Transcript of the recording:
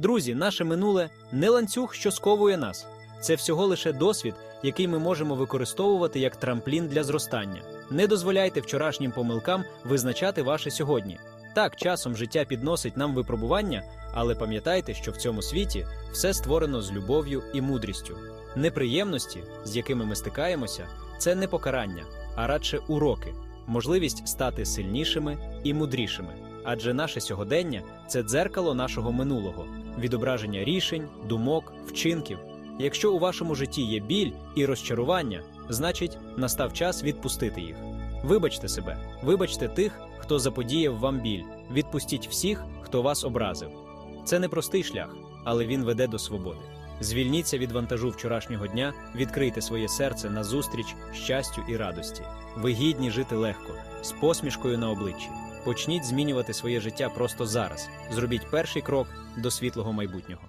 Друзі, наше минуле не ланцюг, що сковує нас. Це всього лише досвід, який ми можемо використовувати як трамплін для зростання. Не дозволяйте вчорашнім помилкам визначати ваше сьогодні. Так, часом життя підносить нам випробування, але пам'ятайте, що в цьому світі все створено з любов'ю і мудрістю. Неприємності, з якими ми стикаємося, це не покарання, а радше уроки, можливість стати сильнішими і мудрішими. Адже наше сьогодення це дзеркало нашого минулого, відображення рішень, думок, вчинків. Якщо у вашому житті є біль і розчарування, значить настав час відпустити їх. Вибачте себе, вибачте тих, хто заподіяв вам біль, відпустіть всіх, хто вас образив. Це непростий шлях, але він веде до свободи. Звільніться від вантажу вчорашнього дня, відкрийте своє серце на зустріч щастю і радості. Ви гідні жити легко, з посмішкою на обличчі. Почніть змінювати своє життя просто зараз. Зробіть перший крок до світлого майбутнього.